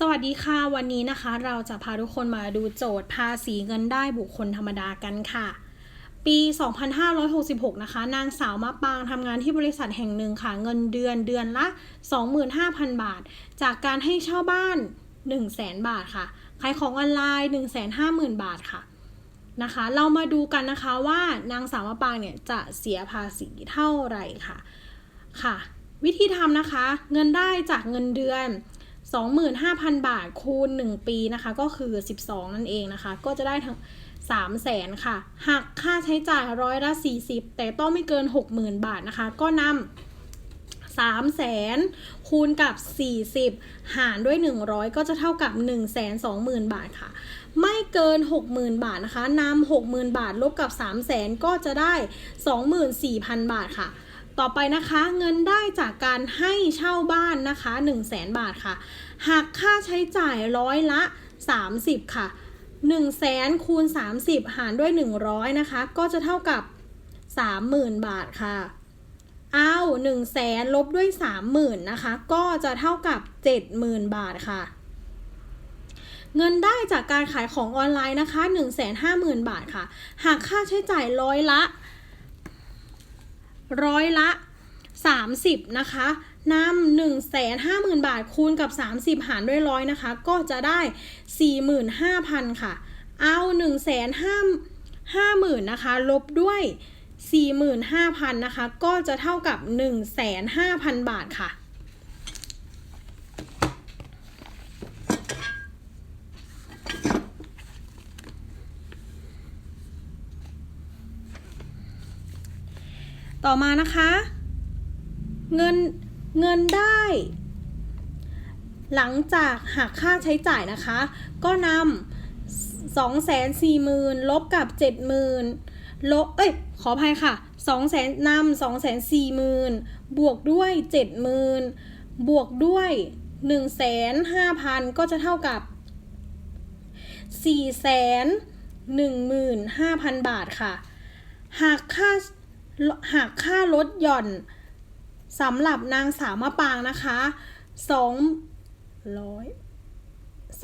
สวัสดีค่ะ วันนี้นะคะ เราจะพาทุกคนมาดูโจทย์ภาษีเงินได้บุคคลธรรมดากันค่ะ ปี 2566 นะคะ นางสาวมะปางทำงานที่บริษัทแห่งหนึ่งค่ะ เงินเดือนเดือนละ 25,000 บาท จากการให้เช่าบ้าน 100,000 บาทค่ะ ขายของออนไลน์ 150,000 บาทค่ะนะคะ เรามาดูกันนะคะว่านางสาวมะปางเนี่ยจะเสียภาษีเท่าไหร่ค่ะค่ะ วิธีทำนะคะ เงินได้จากเงินเดือน 25,000 บาทคูณ 1 ปีนะคะ ก็คือ 12 นั่นเองนะคะ ก็จะได้ทั้ง3แสนค่ะ หักค่าใช้จ่ายร้อยละ 40 แต่ต้องไม่เกิน 60,000 บาทนะคะ ก็นำ3แสนคูณกับ 40 หารด้วย 100 ก็จะเท่ากับ 1 2 0 0 0 0 บาทค่ะ ไม่เกิน 60,000 บาทนะคะนำ60,000 บาทลบกับ 3 0 0แสนก็จะได้ 24,000 บาทค่ะ ต่อไปนะคะ เงินได้จาก การให้เช่าบ้านนะคะ1 0 0 0 0แสนบาทค่ะหักค่าใช้จ่ายร้อยละ 30 ค่ะ1 0 0 0 0แสนคูณ30 หารด้วย 100 นะคะ ก็จะเท่ากับ 30,000 บาทค่ะ เอา1 0 0 0 0แสนลบด้วย 30,000 นะคะ ก็จะเท่ากับ 70,000 บาทค่ะเงินได้จากการขายของออนไลน์นะคะ 150,000 บาทค่ะ หากค่าใช้จ่ายร้อยละ ร้อยละ 30 นะคะนำ1 5 0 0 0 0บาทคูณกับ 30 หารด้วยร้อยนะคะ ก็จะได้ 45,000 ค่ะ เอา1 5 5 0 0 0นะคะ ลบด้วย 45,000 นะคะ ก็จะเท่ากับ 1,500,000 บาทค่ะ ต่อมานะคะ เงินเงินได้ หลังจากหักค่าใช้จ่ายนะคะ ก็นำสองแสนสี่หมื่นลบกับเจ็ดหมื่นลบเอ้ยขออภัยค่ะสองแสนนำสองแสนสี่หมื่นบวกด้วยเจ็ดหมื่นบวกด้วยหนึ่งแสนห้าพันก็จะเท่ากับสี่แสนหนึ่งหมื่นห้าพันบาทค่ะ หากค่าหากค่าลดหย่อน สำหรับนางสาวมะปางนะคะสองร้อย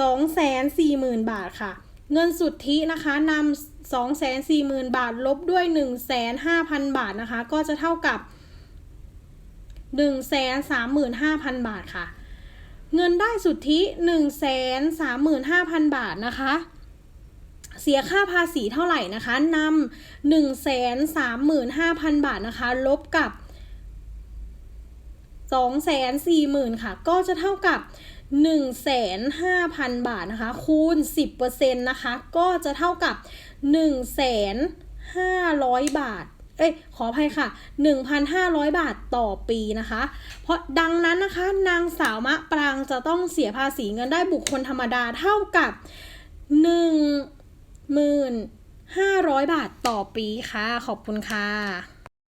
สองแสนสี่หมื่นบาทค่ะ เงินสุทธินะคะนำสองแสนสี่หมื่นบาทลบด้วยหนึ่งแสนห้าพันบาทนะคะ ก็จะเท่ากับหนึ่งแสนสามหมื่นห้าพันบาทค่ะ เงินได้สุทธิหนึ่งแสนสามหมื่นห้าพันบาทนะคะเสียค่าภาษีเท่าไหร่นะคะนำหนึ่งแสนสามหมื่นห้าพันบาทนะคะ ลบกับ สองแสนสี่หมื่นค่ะ ก็จะเท่ากับหนึ่งแสนห้าพันบาทนะคะ คูณสิบเปอร์เซ็นต์นะคะ ก็จะเท่ากับหนึ่งแสนห้าร้อยบาทเอ้ยขออภัยค่ะ 1,500 บาทต่อปีนะคะ เพราะดังนั้นนะคะ นางสาวมะปรางจะต้องเสียภาษีเงินได้บุคคลธรรมดาเท่ากับ1,500 บาทต่อปีค่ะ ขอบคุณค่ะ